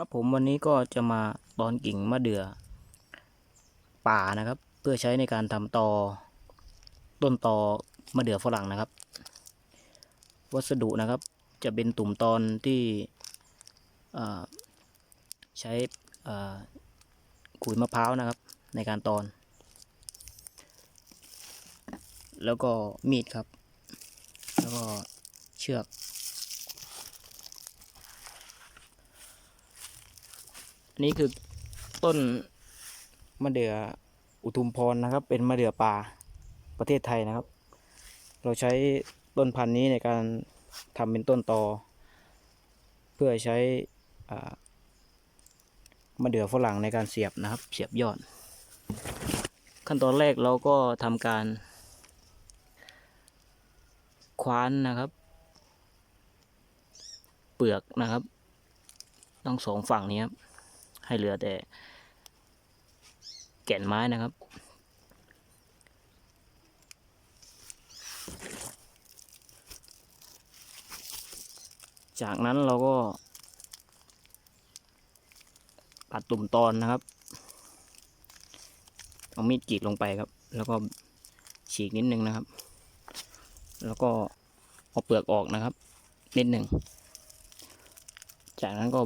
ครับผมวันนี้ก็จะมาตอนกิ่งมะเดื่อ ป่านะครับ เพื่อใช้ในการทำตอต้นตอมะเดื่อฝรั่งนะครับ วัสดุนะครับจะเป็นตุ่มตอนที่ใช้ขุยมะพร้าวนะครับ ในการตอน แล้วก็มีดครับ แล้วก็เชือก อันนี้คือต้นมะเดื่ออุทุมพรนะครับ เป็นมะเดื่อป่าประเทศไทยนะครับ เราใช้ต้นพันธุ์นี้ในการทำเป็นต้นตอ เพื่อใช้มะเดื่อฝรั่งในการเสียบนะครับ เสียบยอด ขั้นตอนแรกเราก็ทำการ คว้านนะครับ เปลือกนะครับทั้งสองฝั่งนี้ครับ ให้เหลือแต่แก่นไม้นะครับ จากนั้นเราก็ตัดตุ่มตอนนะครับ เอามีดกรีดลงไปครับ แล้วก็ฉีกนิดนึงนะครับ แล้วก็เอาเปลือกออกนะครับ นิดหนึ่ง จากนั้นก็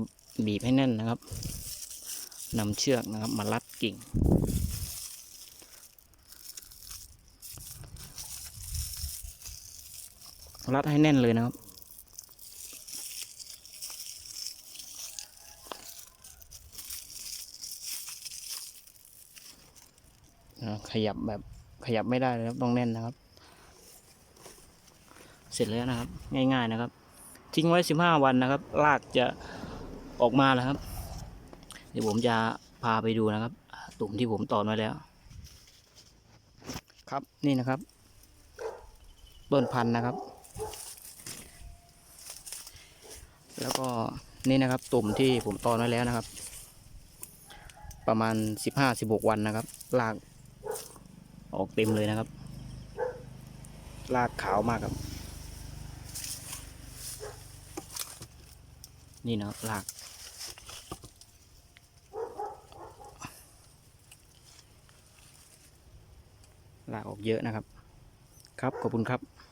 บีบให้แน่นนะครับ นำเชือกนะครับมารัดกิ่ง รัดให้แน่นเลยนะครับขยับแบบขยับไม่ได้เลยครับต้องแน่นนะครับ เสร็จแล้วนะครับ ง่าย ๆนะครับ ทิ้งไว้สิบห้าวันนะครับรากจะออกมาแล้วครับ เดี๋ยวผมจะพาไปดูนะครับ ตุ่มที่ผมตอนไว้แล้ว ครับนี่นะครับ ต้นพันธุ์นะครับ แล้วก็นี่นะครับ ตุ่มที่ผมตอนไว้แล้วนะครับ ประมาณสิบห้าสิบหกวันนะครับรากออกเต็มเลยนะครับรากขาวมากครับ นี่นะครับราก ลากออกเยอะนะครับ ครับขอบคุณครับ